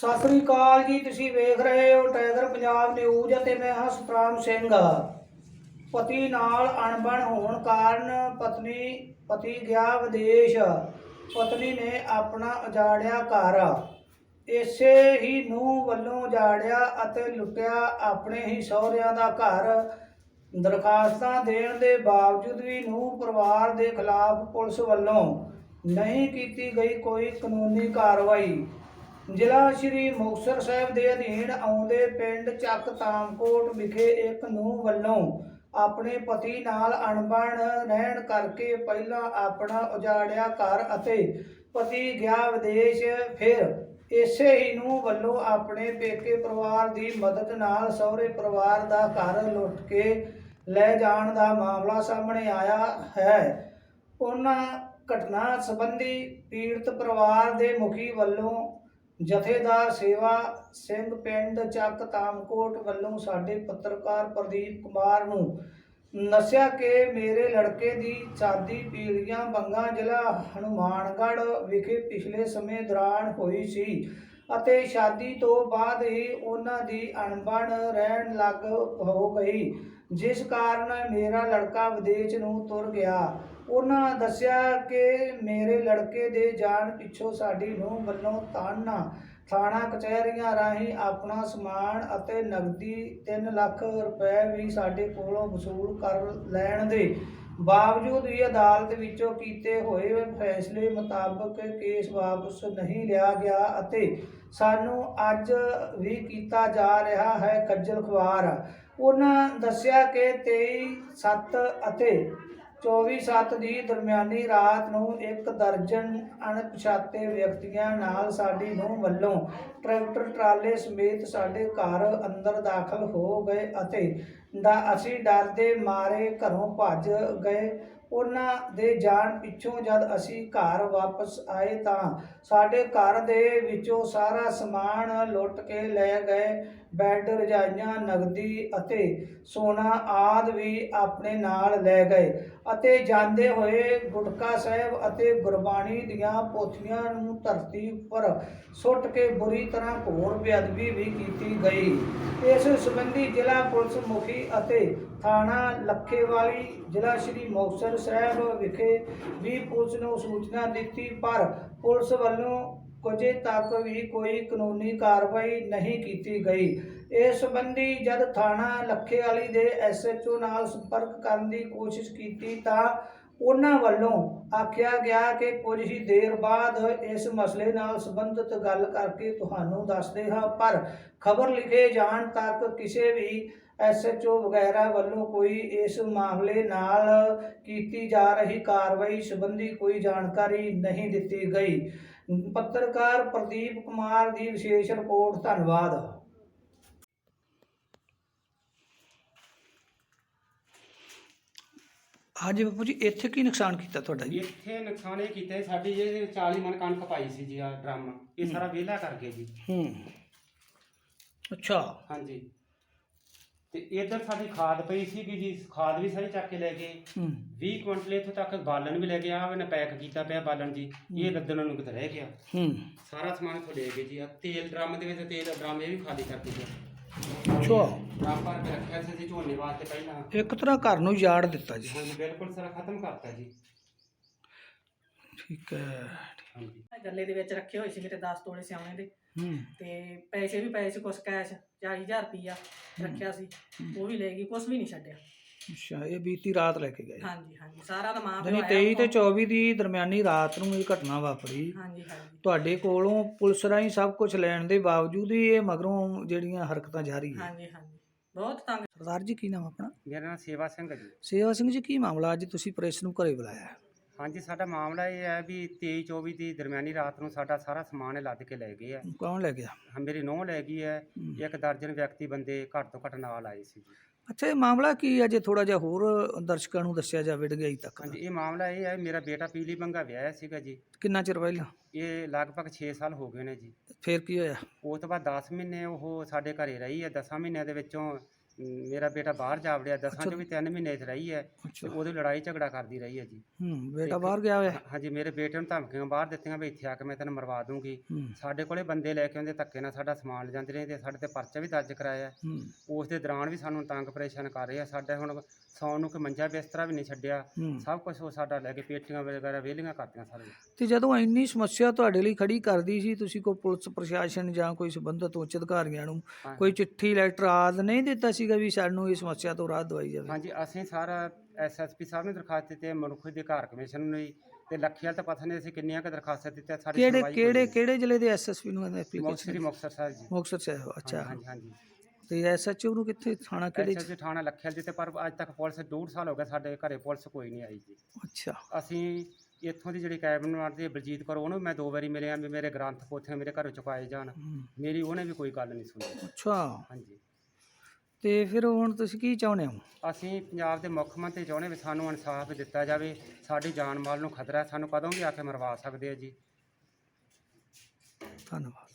ਸਤਿ ਸ੍ਰੀ ਅਕਾਲ ਜੀ, ਤੁਸੀਂ ਵੇਖ ਰਹੇ ਹੋ ਟਾਈਗਰ ਪੰਜਾਬ ਨਿਊਜ਼ ਅਤੇ ਮੈਂ ਹਾਂ ਸਤਰਾਮ ਸਿੰਘ। ਪਤੀ ਨਾਲ ਅਣਬਣ ਹੋਣ ਕਾਰਨ ਪਤਨੀ, ਪਤੀ ਗਿਆ ਵਿਦੇਸ਼। ਪਤਨੀ ਨੇ ਆਪਣਾ ਉਜਾੜਿਆ ਘਰ। ਇਸੇ ਹੀ ਨੂੰ ਵੱਲੋਂ ਉਜਾੜਿਆ ਅਤੇ ਲੁੱਟਿਆ ਆਪਣੇ ਹੀ ਸਹੁਰਿਆਂ ਦਾ ਘਰ। ਦਰਖਾਸਤਾਂ ਦੇਣ ਦੇ ਬਾਵਜੂਦ ਵੀ ਨੂੰ ਪਰਿਵਾਰ ਦੇ ਖਿਲਾਫ ਪੁਲਿਸ ਵੱਲੋਂ ਨਹੀਂ ਕੀਤੀ ਗਈ ਕੋਈ ਕਾਨੂੰਨੀ ਕਾਰਵਾਈ। ਜ਼ਿਲ੍ਹਾ ਸ਼੍ਰੀ ਮੁਕਤਸਰ ਸਾਹਿਬ ਦੇ ਅਧੀਨ ਆਉਂਦੇ ਪਿੰਡ ਚੱਕ ਤਾਮਕੋਟ ਵਿਖੇ ਇੱਕ ਨੂੰ ਵੱਲੋਂ ਆਪਣੇ ਪਤੀ ਨਾਲ ਅਣਬਣ ਰਹਿਣ ਕਰਕੇ ਪਹਿਲਾਂ ਆਪਣਾ ਉਜਾੜਿਆ ਘਰ ਅਤੇ ਪਤੀ ਗਿਆ ਵਿਦੇਸ਼, ਫਿਰ ਇਸੇ ਹੀ ਨੂੰ ਵੱਲੋਂ ਆਪਣੇ ਪੇਕੇ ਪਰਿਵਾਰ ਦੀ ਮਦਦ ਨਾਲ ਸਹੁਰੇ ਪਰਿਵਾਰ ਦਾ ਘਰ ਲੁੱਟ ਕੇ ਲੈ ਜਾਣ ਦਾ ਮਾਮਲਾ ਸਾਹਮਣੇ ਆਇਆ ਹੈ। ਉਹਨਾਂ ਘਟਨਾ ਸੰਬੰਧੀ ਪੀੜਤ ਪਰਿਵਾਰ ਦੇ ਮੁਖੀ ਵੱਲੋਂ ਜਥੇਦਾਰ ਸੇਵਾ ਸਿੰਘ ਪਿੰਡ ਚੱਕ ਤਾਮਕੋਟ ਵੱਲੋਂ ਸਾਡੇ ਪੱਤਰਕਾਰ ਪ੍ਰਦੀਪ ਕੁਮਾਰ ਨੂੰ ਦੱਸਿਆ ਕਿ ਮੇਰੇ ਲੜਕੇ ਦੀ ਚਾਦੀ ਪੀਲੀਆਂ ਬੰਗਾ ਜ਼ਿਲ੍ਹਾ ਹਨੂਮਾਨਗੜ੍ਹ ਵਿਖੇ ਪਿਛਲੇ ਸਮੇਂ ਦੌਰਾਨ ਹੋਈ ਸੀ। ਅਤੇ ਸ਼ਾਦੀ ਤੋਂ ਬਾਅਦ ਹੀ ਉਹਨਾਂ ਦੀ ਅਣਬਣ ਰਹਿਣ ਲੱਗ ਹੋ ਗਈ, ਜਿਸ ਕਾਰਨ ਮੇਰਾ ਲੜਕਾ ਵਿਦੇਸ਼ ਨੂੰ ਤੁਰ ਗਿਆ। ਉਹਨਾਂ ਦੱਸਿਆ ਕਿ ਮੇਰੇ ਲੜਕੇ ਦੇ ਜਾਣ ਪਿੱਛੋਂ ਸਾਡੀ ਨੂੰ ਵੱਲੋਂ ਤਾਨਾ ਥਾਣਾ ਕਚਹਿਰੀਆਂ ਰਾਹੀਂ ਆਪਣਾ ਸਮਾਨ ਅਤੇ ਨਗਦੀ 3 ਲੱਖ ਰੁਪਏ ਵੀ ਸਾਡੇ ਕੋਲੋਂ ਵਸੂਲ ਕਰ ਲੈਣ ਦੇ। ਬਾਵਜੂਦ ਵੀ ਅਦਾਲਤ ਵਿੱਚੋਂ ਕੀਤੇ ਹੋਏ ਫੈਸਲੇ ਮੁਤਾਬਕ ਕੇਸ ਵਾਪਸ ਨਹੀਂ ਲਿਆ ਗਿਆ ਅਤੇ ਸਾਨੂੰ ਅੱਜ ਵੀ ਕੀਤਾ ਜਾ ਰਿਹਾ ਹੈ ਕੱਜਲ ਖਵਾਰ ਉਹਨਾਂ ਦੱਸਿਆ ਕਿ 23 7 ਅਤੇ 24/7 ਦੀ ਦਰਮਿਆਨੀ ਰਾਤ ਨੂੰ ਇੱਕ ਦਰਜਨ ਅਣਪਛਾਤੇ ਵਿਅਕਤੀਆਂ ਨਾਲ ਸਾਡੀ ਨੂੰ ਵੱਲੋਂ ਟਰੈਕਟਰ ਟਰਾਲੇ ਸਮੇਤ ਸਾਡੇ ਘਰ ਅੰਦਰ ਦਾਖਲ ਹੋ ਗਏ ਅਤੇ ਦਾ ਅਸੀਂ ਡਰਦੇ ਮਾਰੇ ਘਰੋਂ ਭੱਜ ਗਏ। ਉਹਨਾਂ ਦੇ ਜਾਣ ਪਿੱਛੋਂ ਜਦ ਅਸੀਂ ਘਰ ਵਾਪਸ ਆਏ ਤਾਂ ਸਾਡੇ ਘਰ ਦੇ ਵਿੱਚੋਂ ਸਾਰਾ ਸਮਾਨ ਲੁੱਟ ਕੇ ਲੈ ਗਏ। ਬੈੱਡ ਰਜਾਈਆਂ, ਨਗਦੀ ਅਤੇ ਸੋਨਾ ਆਦ ਵੀ ਆਪਣੇ ਨਾਲ ਲੈ ਗਏ ਅਤੇ ਜਾਂਦੇ ਹੋਏ ਗੁਟਕਾ ਸਾਹਿਬ ਅਤੇ ਗੁਰਬਾਣੀ ਦੀਆਂ ਪੋਥੀਆਂ ਨੂੰ ਧਰਤੀ ਉੱਪਰ ਸੁੱਟ ਕੇ ਬੁਰੀ ਤਰ੍ਹਾਂ ਘੋਰ ਬੇਅਦਬੀ ਵੀ ਕੀਤੀ ਗਈ। ਇਸ ਸੰਬੰਧੀ ਜ਼ਿਲ੍ਹਾ ਪੁਲਿਸ ਮੁਖੀ ਅਤੇ ਥਾਣਾ ਲੱਖੇਵਾਲੀ, ਜ਼ਿਲ੍ਹਾ ਸ਼੍ਰੀ ਮੁਕਤਸਰ ਸਾਹਿਬ ਵਿਖੇ ਵੀ ਪੁਲਿਸ ਨੂੰ ਸੂਚਨਾ ਦਿੱਤੀ, ਪਰ ਪੁਲਿਸ ਵੱਲੋਂ ਕੁਝੇ ਤੱਕ ਵੀ ਕੋਈ ਕਾਨੂੰਨੀ ਕਾਰਵਾਈ ਨਹੀਂ ਕੀਤੀ ਗਈ। ਇਸ ਸੰਬੰਧੀ ਜਦ ਥਾਣਾ ਲੱਖੇਵਾਲੀ ਦੇ ਐਸਐਚਓ ਨਾਲ ਸੰਪਰਕ ਕਰਨ ਦੀ ਕੋਸ਼ਿਸ਼ ਕੀਤੀ ਤਾਂ ਉਹਨਾਂ ਵੱਲੋਂ ਆਖਿਆ ਗਿਆ ਕਿ ਕੁਝ ਹੀ ਦੇਰ ਬਾਅਦ ਇਸ ਮਸਲੇ ਨਾਲ ਸੰਬੰਧਿਤ ਗੱਲ ਕਰਕੇ ਤੁਹਾਨੂੰ ਦੱਸਦੇ ਹਾਂ। ਪਰ ਖਬਰ ਲਿਖੇ ਜਾਣ ਤੱਕ ਕਿਸੇ ਵੀ ਐਸਐਚਓ ਵਗੈਰਾ ਵੱਲੋਂ ਕੋਈ ਇਸ ਮਾਮਲੇ ਨਾਲ ਕੀਤੀ ਜਾ ਰਹੀ ਕਾਰਵਾਈ ਸੰਬੰਧੀ ਕੋਈ ਜਾਣਕਾਰੀ ਨਹੀਂ ਦਿੱਤੀ ਗਈ। ਪੱਤਰਕਾਰ ਪ੍ਰਦੀਪ ਕੁਮਾਰ ਦੀ ਵਿਸ਼ੇਸ਼ ਰਿਪੋਰਟ ਧੰਨਵਾਦ। ਹਾਂਜੀ ਬਾਪੂ ਜੀ ਇੱਥੇ ਕੀ ਨੁਕਸਾਨ ਕੀਤਾ ਤੁਹਾਡਾ ਜੀ? ਇੱਥੇ ਨੁਕਸਾਨ ਇਹ ਕੀਤਾ ਜੀ, ਸਾਡੀ ਇਹ 40 ਮਣ ਕਣਕ ਪਾਈ ਸੀ ਜੀ ਆ ਡਰਮ। ਇਹ ਸਾਰਾ ਵਿਹਲਾ ਕਰ ਗਏ ਜੀ। ਹੂੰ। ਅੱਛਾ। ਹਾਂਜੀ। ਤੇ ਇਧਰ ਸਾਡੀ ਖਾਦ ਪਈ ਸੀ ਵੀ ਜੀ ਖਾਦ ਵੀ ਸਾਰੀ ਚੱਕ ਕੇ ਲੈ ਗਏ। ਹੂੰ। 20 ਕੁਇੰਟਲ ਇੱਥੋਂ ਤੱਕ ਬਾਲਣ ਵੀ ਲੈ ਗਿਆ ਆ ਉਹਨੇ ਪੈਕ ਕੀਤਾ ਪਿਆ ਬਾਲਣ ਜੀ ਇਹ ਲੱਦਣ ਨੂੰ ਕਿਤੇ ਰਹਿ ਗਿਆ। ਹੂੰ। ਸਾਰਾ ਸਮਾਨ ਇੱਥੋਂ ਲੈ ਗਏ ਜੀ ਆ ਤੇਲ ਡਰਮ ਦੇ ਵਿੱਚ ਤੇਲ ਡਰਮ ਇਹ ਵੀ ਖਾਲੀ ਕਰਕੇ ਜੀ। ਅੱਛਾ। ਡਰਮ ਭਰ ਕੇ ਰੱਖਿਆ ਸੀ ਜੀ ਝੋਨੇ ਵਾਸਤੇ ਪਹਿਲਾਂ। ਇੱਕ ਤਰ੍ਹਾਂ ਘਰ ਨੂੰ ਯਾੜ ਦਿੱਤਾ ਜੀ। ਹਾਂਜੀ ਬਿਲਕੁਲ ਸਾਰਾ ਖਤਮ ਕਰਤਾ ਜੀ। ਠੀਕ ਹੈ ਹਾਂਜੀ। ਗੱਲੇ ਦੇ ਵਿੱਚ ਰੱਖੇ ਹੋਏ ਸੀ ਮੇਰੇ 10 ਤੋਲੇ ਸਿਆਉਣੇ ਦੇ। ਹੂੰ। ਤੇ ਪੈਸੇ ਵੀ ਪਏ ਸੀ ਕੁਛ ਕੈਸ਼ 40000 ਰੁਪਈਆ ਰੱਖਿਆ ਸੀ। ਉਹ ਵੀ ਲੈ ਗਈ ਕੁਛ ਵੀ ਨਹੀਂ ਛੱਡਿਆ। ਅੱਛਾ ਇਹ ਬੀਤੀ ਰਾਤ ਲੈ ਕੇ ਗਏ। ਹਾਂਜੀ ਹਾਂਜੀ। ਸਾਰਾ ਤਾਂ ਮਾਂ ਪਿਓ ਆਇਆ 23 ਤੇ 24 ਦੀ ਦਰਮਿਆਨੀ ਰਾਤ ਨੂੰ ਇਹ ਘਟਨਾ ਵਾਪਰੀ। ਹਾਂਜੀ ਹਾਂਜੀ। ਤੁਹਾਡੇ ਕੋਲੋਂ ਪੁਲਿਸ ਰਾਹੀਂ ਸਭ ਕੁਝ ਲੈਣ ਦੇ ਬਾਵਜੂਦ ਵੀ ਇਹ ਮਗਰੋਂ ਜਿਹੜੀਆਂ ਹਰਕਤਾਂ ਜਾਰੀ ਹੈ। ਹਾਂਜੀ ਹਾਂਜੀ। ਬਹੁਤ ਤੰਗ ਸਰਦਾਰ ਜੀ ਕੀ ਨਾਮ ਆਪਣਾ? ਮੇਰਾ ਨਾਮ ਸੇਵਾ ਸਿੰਘ ਹੈ ਜੀ। ਸੇਵਾ ਸਿੰਘ ਜੀ ਕੀ ਮਾਮਲਾ? ਅੱਜ ਤੁਸੀਂ ਪ੍ਰੈਸ ਨੂੰ ਘਰੇ ਬੁਲਾਇਆ। ਹੈ? ਹਾਂਜੀ ਸਾਡਾ ਮਾਮਲਾ ਇਹ ਹੈ ਵੀ 23 24 ਦੀ ਦਰਮਿਆਨੀ ਰਾਤ ਨੂੰ ਸਾਡਾ ਸਾਰਾ ਸਮਾਨ ਇਹ ਲੱਦ ਕੇ ਲੈ ਗਏ ਆ ਕੌਣ ਲੈ ਗਿਆ? ਹਾਂ, ਮੇਰੀ ਨੋਹ ਲੈ ਗਈ ਹੈ। ਇੱਕ ਦਰਜਨ ਵਿਅਕਤੀ ਬੰਦੇ ਘੱਟ ਤੋਂ ਘੱਟ ਨਾਲ ਆਏ ਸੀ ਜੀ। ਅੱਛਾ ਇਹ ਮਾਮਲਾ ਕੀ ਹੈ? ਜੇ ਥੋੜਾ ਜਿਹਾ ਹੋਰ ਦਰਸ਼ਕਾਂ ਨੂੰ ਦੱਸਿਆ ਜਾਵੇ ਡਗਾਈ ਤੱਕ ਹਾਂਜੀ ਇਹ ਮਾਮਲਾ ਇਹ ਹੈ ਮੇਰਾ ਬੇਟਾ ਪੀਲੀ ਬੰਗਾ ਵਿਆਹਿਆ ਸੀਗਾ ਜੀ। ਕਿੰਨਾ ਚਿਰ ਪਹਿਲਾਂ? ਇਹ ਲਗਭਗ 6 ਸਾਲ ਹੋ ਗਏ ਨੇ ਜੀ। ਫੇਰ ਕੀ ਹੋਇਆ? ਉਸ ਤੋਂ ਬਾਅਦ 10 ਮਹੀਨੇ ਉਹ ਸਾਡੇ ਘਰੇ ਰਹੀ ਹੈ 10 ਮਹੀਨਿਆਂ ਦੇ ਵਿੱਚੋਂ ਮੇਰਾ ਬੇਟਾ ਬਾਹਰ ਜਾ ਵੜਿਆ ਦਸਾਂ ਚੋਂ ਵੀ 3 ਮਹੀਨੇ ਚ ਰਹੀ ਹੈ ਤੇ ਉਹਦੀ ਲੜਾਈ ਝਗੜਾ ਕਰਦੀ ਰਹੀ ਹੈ ਜੀ। ਹੂੰ ਬੇਟਾ ਬਾਹਰ ਗਿਆ ਹੋਇਆ? ਹਾਂਜੀ ਮੇਰੇ ਬੇਟੇ ਨੂੰ ਧਮਕੀਆਂ ਬਾਹਰ ਦਿੱਤੀਆਂ ਵੀ ਇੱਥੇ ਆ ਕੇ ਮੈਂ ਤੈਨੂੰ ਮਰਵਾ ਦੂੰਗੀ। ਸਾਡੇ ਕੋਲੇ ਬੰਦੇ ਲੈ ਕੇ ਆਉਂਦੇ ਧੱਕੇ ਨਾਲ ਸਾਡਾ ਸਮਾਨ ਲੈ ਜਾਂਦੇ ਰਹੇ ਤੇ ਸਾਡੇ ਤੇ ਪਰਚਾ ਵੀ ਦਰਜ ਕਰਾਇਆ ਉਸ ਦੇ ਦੌਰਾਨ ਵੀ ਸਾਨੂੰ ਤੰਗ ਪਰੇਸ਼ਾਨ ਕਰ ਰਹੇ ਆ। ਸਾਡੇ ਹੁਣ ਸੌਣ ਨੂੰ ਕੋਈ ਮੰਜਾ ਬਿਸਤਰਾ ਵੀ ਨਹੀਂ ਛੱਡਿਆ। ਸਭ ਕੁਝ ਉਹ ਸਾਡਾ ਲੈ ਕੇ ਪੇਟੀਆਂ ਵਗੈਰਾ ਵਿਹਲੀਆਂ ਕਰਤੀਆਂ ਸਾਰੀਆਂ ਤੇ ਜਦੋਂ ਇੰਨੀ ਸਮੱਸਿਆ ਤੁਹਾਡੇ ਲਈ ਖੜੀ ਕਰਦੀ ਸੀ ਤੁਸੀਂ ਕੋਈ ਪੁਲਿਸ ਪ੍ਰਸ਼ਾਸਨ ਜਾਂ ਕੋਈ ਸੰਬੰਧਿਤ ਉੱਚ ਅਧਿਕਾਰੀਆਂ ਨੂੰ। ਕੋਈ ਚਿੱਠੀ ਲੈਟਰ ਆਦ ਨਹੀਂ ਦਿੱਤਾ ਸੀਗਾ ਵੀ ਸਾਨੂੰ ਇਸ ਸਮੱਸਿਆ ਤੋਂ ਰਾਹਤ ਦਵਾਈ ਜਾਵੇ। ਹਾਂਜੀ ਅਸੀਂ ਸਾਰਾ ਐਸਐਸਪੀ ਸਾਹਿਬ ਨੂੰ ਦਰਖਾਸਤ ਦਿੱਤੀ ਹੈ ਮਨੁੱਖ ਅਧਿਕਾਰ ਕਮਿਸ਼ਨ ਨੂੰ ਵੀ ਤੇ ਲੱਖੀਆਂ ਤਾਂ ਪਤਾ ਨਹੀਂ ਅਸੀਂ ਕਿੰਨੀਆਂ ਕੁ ਦਰਖਾਸਤਾਂ ਦਿੱਤੀਆਂ ਸਾਡੀ ਕਿਹੜੇ ਸੁਣਵਾਈ ਕਿਹੜੇ ਕਿਹੜੇ ਜ਼ਿਲ੍ਹੇ ਦੇ ਐਸਐਸਪੀ ਨੂੰ ਐਪਲੀਕੇਸ਼ਨ ਹੀ ਮੁਕਤਸਰ ਸਾਹਿਬ ਜੀ। ਮੁਕਤਸਰ ਸਾਹਿਬ ਅੱਛਾ। ਹਾਂਜੀ ਹਾਂਜੀ। ਤੇ ਐਸਐਚਓ ਨੂੰ ਕਿੱਥੇ ਥਾਣਾ ਕਿਹੜੇ ਚ? ਐਸਐਸਪੀ ਥਾਣਾ ਲੱਖਿਆਂ ਦਿੱਤੇ ਪਰ ਅੱਜ ਤੱਕ ਪੁਲਿਸ ਡੂਢ ਸਾਲ ਹੋ ਗਿਆ ਸਾਡੇ ਘਰੇ ਪੁਲਿਸ ਕੋਈ ਨਹੀਂ ਆਈ ਜੀ। ਅੱਛਾ। ਅਸੀਂ ਇੱਥੋਂ ਦੀ ਜਿਹੜੀ ਕੈਬਨ ਮਾਰਦੀ ਹੈ ਬਲਜੀਤ ਕੌਰ ਉਹਨੂੰ ਮੈਂ ਦੋ ਵਾਰੀ ਮਿਲਿਆ ਵੀ ਮੇਰੇ ਗ੍ਰੰਥ ਪੋਥੀਆਂ ਮੇਰੇ ਘਰੋਂ ਚੁਕਾਏ ਜਾਣ। ਮੇਰੀ ਉਹਨੇ ਵੀ ਕੋਈ ਗੱਲ ਨਹੀਂ ਸੁਣੀ। ਅੱਛਾ। ਹਾਂਜੀ। ਤੇ ਫਿਰ ਹੁਣ ਤੁਸੀਂ ਕੀ ਚਾਹੁੰਦੇ ਹੋ? ਅਸੀਂ ਪੰਜਾਬ ਦੇ ਮੁੱਖ ਮੰਤਰੀ ਚਾਹੁੰਦੇ ਵੀ ਸਾਨੂੰ ਇਨਸਾਫ ਦਿੱਤਾ ਜਾਵੇ ਸਾਡੀ ਜਾਨ ਮਾਲ ਨੂੰ ਖਤਰਾ ਹੈ, ਸਾਨੂੰ ਕਦੋਂ ਵੀ ਆ ਕੇ ਮਰਵਾ ਸਕਦੇ ਆ ਜੀ। ਧੰਨਵਾਦ।